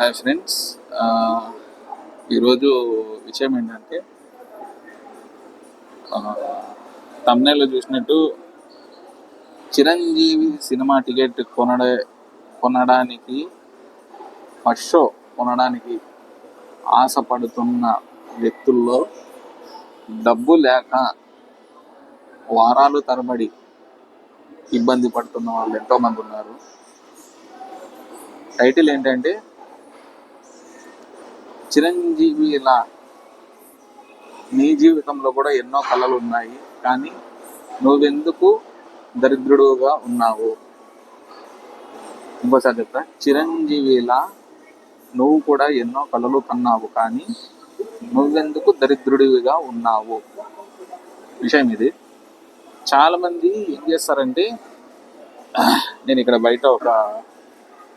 Hi friends. ఈరోజు విషయం ఏంటంటే తమ్నేలో చూసినట్టు చిరంజీవి సినిమా టికెట్ కొనడ కొనడానికి ఫస్ట్ షో కొనడానికి ఆశపడుతున్న వ్యక్తుల్లో డబ్బు లేక వారాలు తరబడి ఇబ్బంది పడుతున్న వాళ్ళు ఎంతోమంది ఉన్నారు. టైటిల్ ఏంటంటే చిరంజీవి ఇలా నీ జీవితంలో కూడా ఎన్నో కళలు ఉన్నాయి కానీ నువ్వెందుకు దరిద్రుడుగా ఉన్నావు? ఇంకోసారి చెప్తా. చిరంజీవిలా నువ్వు కూడా ఎన్నో కళలు కన్నావు. కానీ నువ్వెందుకు దరిద్రుడివిగా ఉన్నావు? విషయం ఇది. చాలామంది ఏం చేస్తారంటే నేను ఇక్కడ బయట ఒక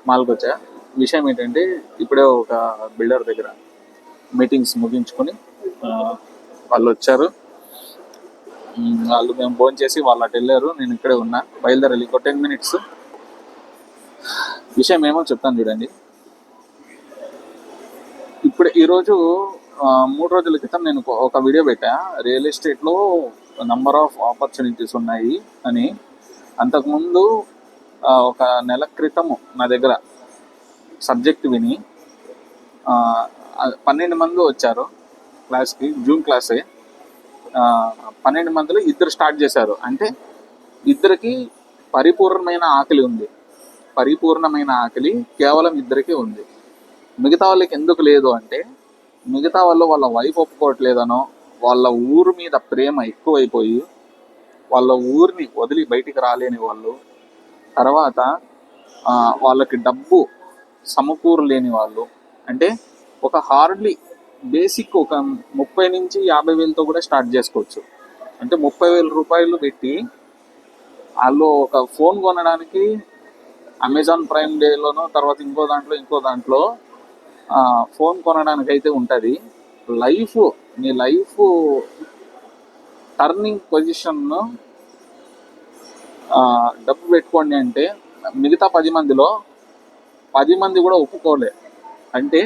మాల్కి వచ్చా. విషయం ఏంటంటే ఇప్పుడే ఒక బిల్డర్ దగ్గర మీటింగ్స్ ముగించుకొని వాళ్ళు వచ్చారు. వాళ్ళు మేము ఫోన్ చేసి వాళ్ళు అటు వెళ్ళారు నేను ఇక్కడే ఉన్నా. బయలుదేరాలి ఇంకో టెన్ మినిట్స్. విషయం ఏమో చెప్తాను చూడండి. ఇప్పుడు ఈరోజు మూడు రోజుల క్రితం నేను ఒక- వీడియో పెట్టా. రియల్ ఎస్టేట్లో నంబర్ ఆఫ్ ఆపర్చునిటీస్ ఉన్నాయి అని. అంతకుముందు ఒక నెల క్రితము నా దగ్గర సబ్జెక్ట్ విని పన్నెండు మంది వచ్చారు క్లాస్కి జూన్ క్లాసే. పన్నెండు మందిలో ఇద్దరు స్టార్ట్ చేశారు. అంటే ఇద్దరికి పరిపూర్ణమైన ఆకలి ఉంది. పరిపూర్ణమైన ఆకలి కేవలం ఇద్దరికి ఉంది. మిగతా వాళ్ళకి ఎందుకు లేదు అంటే మిగతా వాళ్ళు వాళ్ళ వైఫ్ ఒప్పుకోవట్లేదనో వాళ్ళ ఊరు మీద ప్రేమ ఎక్కువైపోయి వాళ్ళ ఊరిని వదిలి బయటికి రాలేని వాళ్ళు తర్వాత వాళ్ళకి డబ్బు సమకూరలేని వాళ్ళు. అంటే ఒక హార్డ్లీ బేసిక్ ఒక ముప్పై నుంచి యాభై వేలతో కూడా స్టార్ట్ చేసుకోవచ్చు. అంటే ముప్పై వేల రూపాయలు పెట్టి వాళ్ళు ఒక ఫోన్ కొనడానికి అమెజాన్ ప్రైమ్ డేలోనో తర్వాత ఇంకో దాంట్లో ఇంకో దాంట్లో ఫోన్ కొనడానికి అయితే ఉంటుంది. లైఫ్ నీ లైఫ్ టర్నింగ్ పొజిషన్ను డబ్బు పెట్టుకోండి అంటే మిగతా పది మందిలో పది మంది కూడా ఒప్పుకోలే. అంటే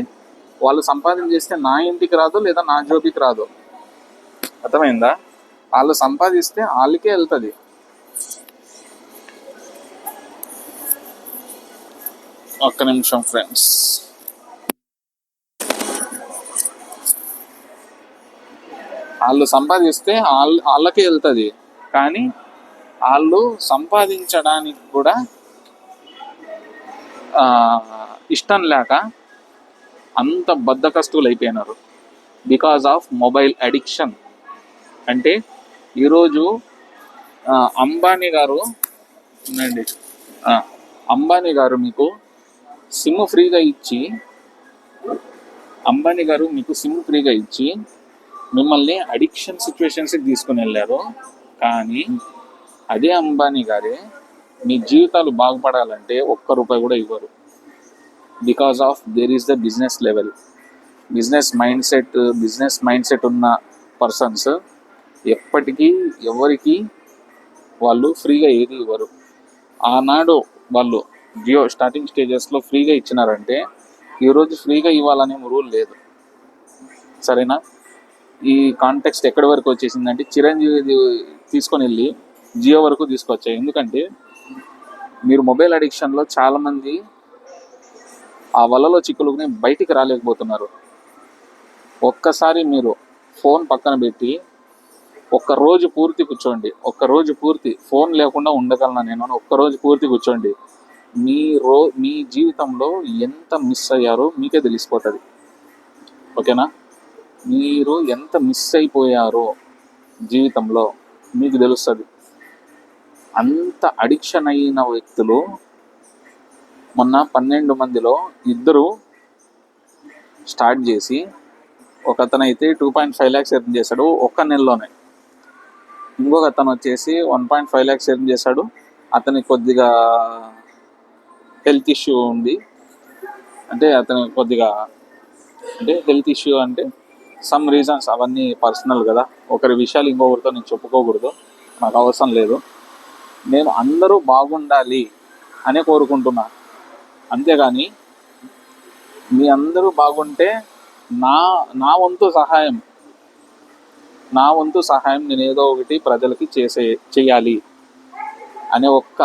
వాళ్ళు సంపాదన చేస్తే నా ఇంటికి రాదు లేదా నా జోబికి రాదు. అర్థమైందా? వాళ్ళు సంపాదిస్తే వాళ్ళకే వెళ్తుంది. ఒక్క నిమిషం ఫ్రెండ్స్. వాళ్ళు సంపాదిస్తే వాళ్ళ వాళ్ళకే వెళ్తుంది. కానీ వాళ్ళు సంపాదించడానికి కూడా ఇష్టం లేక అంత బద్ధకస్తులు అయిపోయినారు బికాజ్ ఆఫ్ మొబైల్ అడిక్షన్ అంటే ఈరోజు అంబానీ గారు అంబానీ గారు మీకు సిమ్ ఫ్రీగా ఇచ్చి అంబానీ గారు మీకు సిమ్ ఫ్రీగా ఇచ్చి మిమ్మల్ని అడిక్షన్ సిచ్యువేషన్స్కి తీసుకుని వెళ్ళారు. కానీ అదే అంబానీ గారే మీ జీవితాలు బాగుపడాలంటే ఒక్క రూపాయి కూడా ఇవ్వరు. Because of there is the business level business mind set business mind set ఉన్న పర్సన్స్ ఎప్పటికీ ఎవరికి వాళ్ళు ఫ్రీగా ఏది ఇవ్వరు. ఆనాడు వాళ్ళు జియో స్టార్టింగ్ స్టేజెస్లో ఫ్రీగా ఇచ్చినారంటే ఈరోజు ఫ్రీగా ఇవ్వాలనే రూల్ లేదు. సరేనా? ఈ కాంటెక్స్ట్ ఎక్కడి వరకు వచ్చేసిందంటే చిరంజీవి తీసుకొని వెళ్ళి జియో వరకు తీసుకొచ్చాయి. ఎందుకంటే మీరు మొబైల్ అడిక్షన్లో చాలామంది ఆ వలలో చిక్కులుకుని బయటికి రాలేకపోతున్నారు. ఒక్కసారి మీరు ఫోన్ పక్కన పెట్టి ఒక్క రోజు పూర్తి కూర్చోండి. ఒక్క రోజు పూర్తి ఫోన్ లేకుండా ఉండగలను నేను ఒక్క రోజు పూర్తి కూర్చోండి. మీ రో మీ జీవితంలో ఎంత మిస్ అయ్యారో మీకే తెలిసిపోతుంది. ఓకేనా? మీరు ఎంత మిస్ అయిపోయారో జీవితంలో మీకు తెలుస్తుంది. అంత అడిక్షన్ అయిన వ్యక్తులు మొన్న పన్నెండు మందిలో ఇద్దరు స్టార్ట్ చేసి ఒక అతను అయితే two point five lakhs earn చేశాడు ఒక్క నెలలోనే. ఇంకొక అతను వచ్చేసి one point five lakhs earn చేశాడు. అతనికి కొద్దిగా హెల్త్ ఇష్యూ ఉంది. అంటే అతను కొద్దిగా అంటే హెల్త్ ఇష్యూ అంటే సమ్ రీజన్స్ అవన్నీ పర్సనల్ కదా. ఒకరి విషయాలు ఇంకొకరితో నేను చెప్పుకోకూడదు. నాకు అవసరం లేదు. నేను అందరూ బాగుండాలి అనే కోరుకుంటున్నా. అంతేగాని మీ అందరూ బాగుంటే నా నా వంతు సహాయం నా వంతు సహాయం నేను ఏదో ఒకటి ప్రజలకి చేసే చేయాలి అనే ఒక్క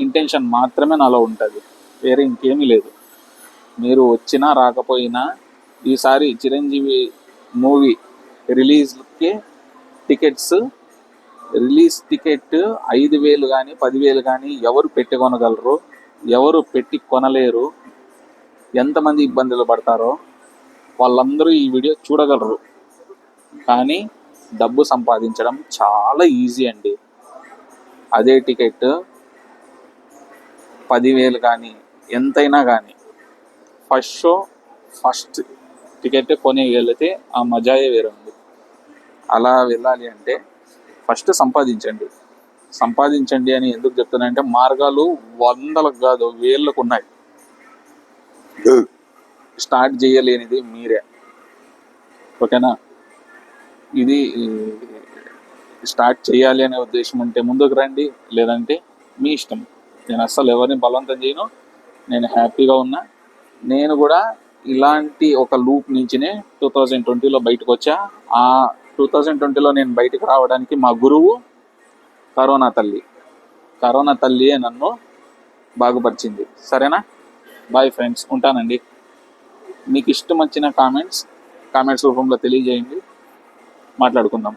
ఇంటెన్షన్ మాత్రమే నాలో ఉంటుంది. వేరే ఇంకేమీ లేదు. మీరు వచ్చినా రాకపోయినా ఈసారి చిరంజీవి మూవీ రిలీజ్కి టికెట్స్ రిలీజ్ టికెట్ ఐదు వేలు కానీ పదివేలు కానీ ఎవరు పెట్టి కొనగలరు? ఎవరు పెట్టి కొనలేరు? ఎంతమంది ఇబ్బందులు పడతారో వాళ్ళందరూ ఈ వీడియో చూడగలరు. కానీ డబ్బు సంపాదించడం చాలా ఈజీ అండి. అదే టికెట్ పదివేలు కానీ ఎంతైనా కానీ ఫస్ట్ షో ఫస్ట్ టికెట్ కొని వెళితే ఆ మజాయే వేరు ఉంది అలా వెళ్ళాలి అంటే ఫస్ట్ సంపాదించండి. సంపాదించండి అని ఎందుకు చెప్తున్నానంటే మార్గాలు వందలకు కాదు వేళ్ళకు ఉన్నాయి. స్టార్ట్ చేయలేనిది మీరే. ఓకేనా? ఇది స్టార్ట్ చేయాలి అనే ఉద్దేశం ఉంటే ముందుకు రండి లేదంటే మీ ఇష్టం. నేను అస్సలు ఎవరిని బలవంతం చేయను. నేను హ్యాపీగా ఉన్నా. నేను కూడా ఇలాంటి ఒక లూప్ నుంచినే టూ థౌజండ్ ట్వంటీలో బయటకు వచ్చా. ఆ టూ థౌజండ్ ట్వంటీలో నేను బయటకు రావడానికి మా గురువు కరోనా తల్లి. కరోనా తల్లియే నన్ను బాగుపరిచింది. సరేనా? బాయ్ ఫ్రెండ్స్ ఉంటానండి. మీకు ఇష్టం వచ్చిన కామెంట్స్ కామెంట్స్ రూపంలో తెలియజేయండి. మాట్లాడుకుందాం.